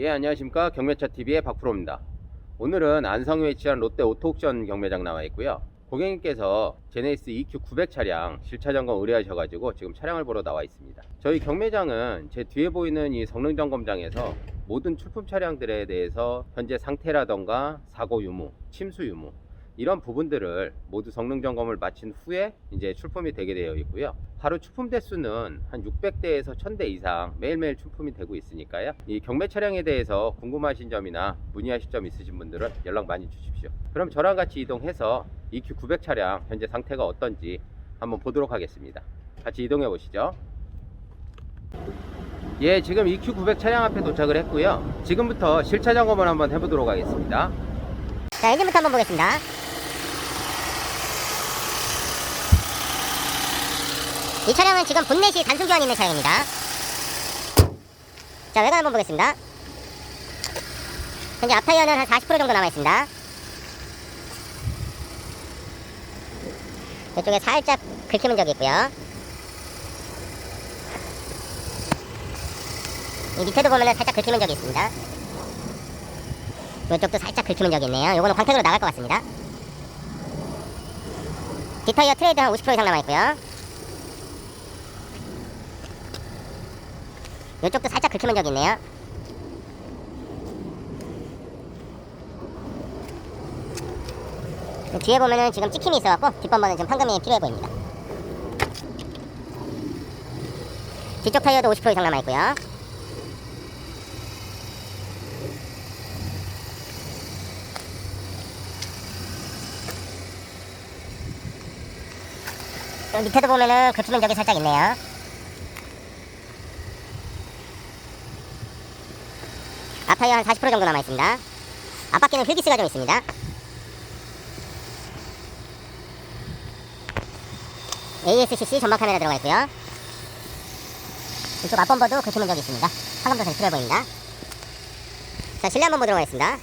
예 안녕하십니까. 경매차TV의 박프로입니다. 오늘은 안성에 위치한 롯데 오토옥션 경매장 나와 있고요. 고객님께서 제네시스 EQ 900 차량 실차 점검 의뢰하셔가지고 지금 차량을 보러 나와 있습니다. 저희 경매장은 제 뒤에 보이는 이 성능 점검장에서 모든 출품 차량들에 대해서 현재 상태라던가 사고 유무, 침수 유무 이런 부분들을 모두 성능 점검을 마친 후에 이제 출품이 되게 되어 있고요. 하루 출품 대수는 한 600대에서 1000대 이상 매일매일 출품이 되고 있으니까요. 이 경매 차량에 대해서 궁금하신 점이나 문의하실 점 있으신 분들은 연락 많이 주십시오. 그럼 저랑 같이 이동해서 EQ 900 차량 현재 상태가 어떤지 한번 보도록 하겠습니다. 같이 이동해 보시죠. 예, 지금 EQ 900 차량 앞에 도착을 했고요. 지금부터 실차 점검을 한번 해보도록 하겠습니다. 자, 엔진부터 한번 보겠습니다. 이 차량은 지금 본넷이 단순 교환이 있는 차량입니다. 자, 외관 한번 보겠습니다. 현재 앞 타이어는 한 40% 정도 남아 있습니다. 이쪽에 살짝 긁히는 적이 있고요. 이 밑에도 보면은 살짝 긁히는 적이 있습니다. 이쪽도 살짝 긁히는 적이 있네요. 요거는 광택으로 나갈 것 같습니다. 뒷타이어 트레이드 한 50% 이상 남아있고요. 이쪽도 살짝 긁히는 적이 있네요. 뒤에 보면은 지금 찍힘이 있어갖고 뒷범버는 지금 황금이 필요해 보입니다. 뒤쪽 타이어도 50% 이상 남아있고요. 또 밑에도 보면은 긁히는 적이 살짝 있네요. 앞타이어 한 40% 정도 남아있습니다. 앞바퀴는 휠기스가 좀 있습니다. ASCC 전방 카메라 들어가 있고요. 이쪽 앞범버도 긁히는 적이 있습니다. 화감도 잘 필요해 보입니다. 자, 실내 한번 보도록 하겠습니다.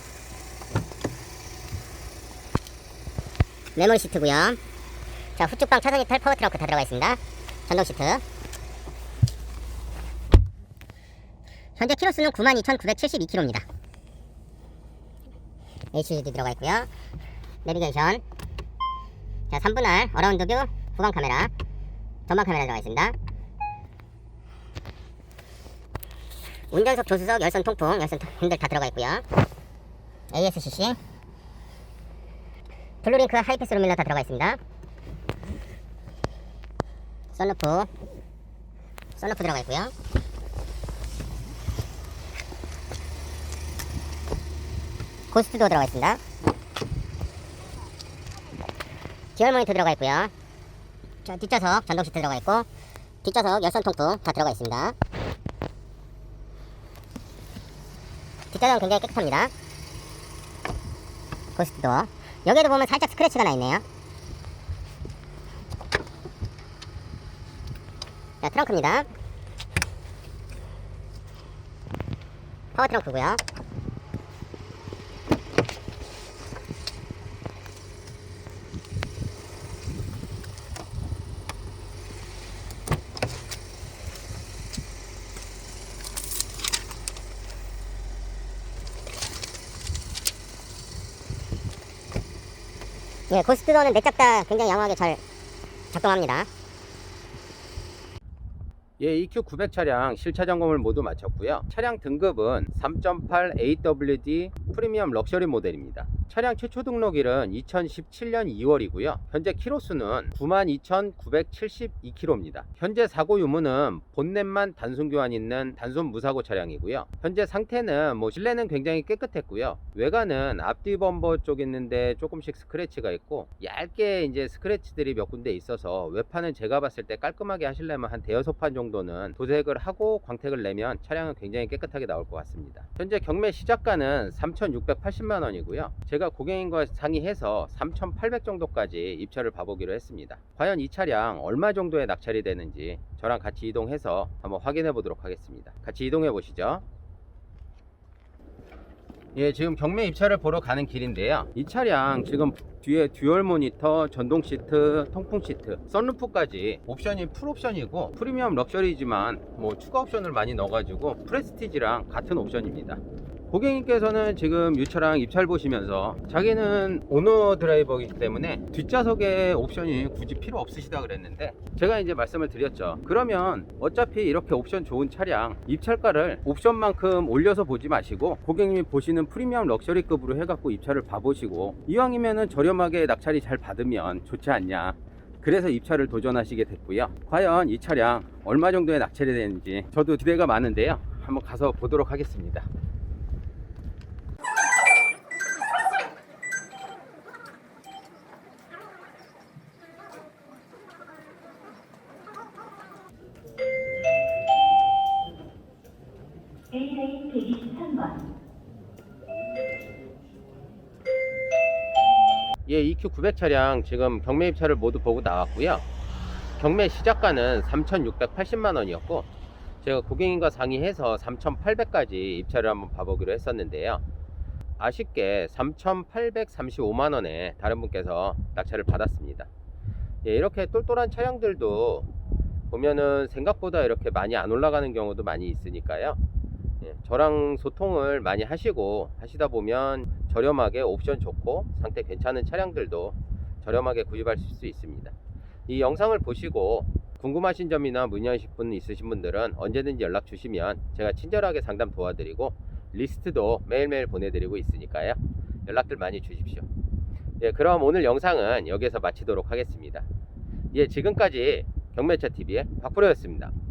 메모리 시트고요. 자, 후측방 차선 이 탈 파워 트렁크 다 들어가 있습니다. 전동 시트. 현재 키로수는 92,972km입니다. HUD 들어가 있고요. 내비게이션. 자, 3분할 어라운드 뷰 후방 카메라. 전방 카메라 들어가 있습니다. 운전석, 조수석, 열선 통풍, 열선 핸들 다 들어가 있고요. ASCC. 블루링크 하이패스 루밀러 다 들어가 있습니다. 썬루프 썬루프 들어가 있고요 고스트도 들어가 있습니다. 듀얼 모니터 들어가 있고요. 자, 뒷좌석 전동 시트 들어가 있고 뒷좌석 열선 통풍 다 들어가 있습니다. 뒷좌석은 굉장히 깨끗합니다. 고스트도. 여기에도 보면 살짝 스크래치가 나 있네요. 자, 트렁크입니다. 파워 트렁크고요. 예, 고스트도는 내짝다 굉장히 양호하게 잘 작동합니다. 예, EQ 900 차량 실차 점검을 모두 마쳤고요. 차량 등급은 3.8 AWD 프리미엄 럭셔리 모델입니다. 차량 최초 등록일은 2017년 2월이고요. 현재 키로수는 92,972km입니다. 현재 사고 유무는 본넷만 단순 교환 있는 단순 무사고 차량이고요. 현재 상태는 뭐 실내는 굉장히 깨끗했고요. 외관은 앞뒤 범버 쪽 있는데 조금씩 스크래치가 있고 얇게 이제 스크래치들이 몇 군데 있어서 외판은 제가 봤을 때 깔끔하게 하시려면 한 대여섯 판 정도는 도색을 하고 광택을 내면 차량은 굉장히 깨끗하게 나올 것 같습니다. 현재 경매 시작가는 3,680만 원이고요. 제가 고객님과 상의해서 3,800 정도까지 입찰을 봐보기로 했습니다. 과연 이 차량 얼마 정도에 낙찰이 되는지 저랑 같이 이동해서 한번 확인해 보도록 하겠습니다. 같이 이동해 보시죠. 예, 지금 경매 입찰을 보러 가는 길인데요. 이 차량 지금 뒤에 듀얼 모니터, 전동 시트, 통풍 시트, 썬루프까지 옵션이 풀 옵션이고 프리미엄 럭셔리지만 뭐 추가 옵션을 많이 넣어가지고 프레스티지랑 같은 옵션입니다. 고객님께서는 지금 이 차량 입찰 보시면서 자기는 오너 드라이버이기 때문에 뒷좌석에 옵션이 굳이 필요 없으시다 그랬는데 제가 이제 말씀을 드렸죠. 그러면 어차피 이렇게 옵션 좋은 차량 입찰가를 옵션만큼 올려서 보지 마시고 고객님이 보시는 프리미엄 럭셔리급으로 해갖고 입찰을 봐보시고 이왕이면은 저렴하게 낙찰이 잘 받으면 좋지 않냐. 그래서 입찰을 도전하시게 됐고요. 과연 이 차량 얼마 정도에 낙찰이 되는지 저도 기대가 많은데요. 한번 가서 보도록 하겠습니다 예, EQ 900 차량 지금 경매 입찰을 모두 보고 나왔고요. 경매 시작가는 3,680만 원이었고 제가 고객님과 상의해서 3,800까지 입찰을 한번 봐보기로 했었는데요. 아쉽게 3,835만 원에 다른 분께서 낙찰을 받았습니다. 예, 이렇게 똘똘한 차량들도 보면은 생각보다 이렇게 많이 안 올라가는 경우도 많이 있으니까요. 예, 저랑 소통을 많이 하시고 하시다 보면 저렴하게 옵션 좋고 상태 괜찮은 차량들도 저렴하게 구입할 수 있습니다. 이 영상을 보시고 궁금하신 점이나 문의하실 분 있으신 분들은 언제든지 연락 주시면 제가 친절하게 상담 도와드리고 리스트도 매일매일 보내드리고 있으니까요. 연락들 많이 주십시오. 예, 그럼 오늘 영상은 여기서 마치도록 하겠습니다. 예, 지금까지 경매차 TV의 박프로였습니다.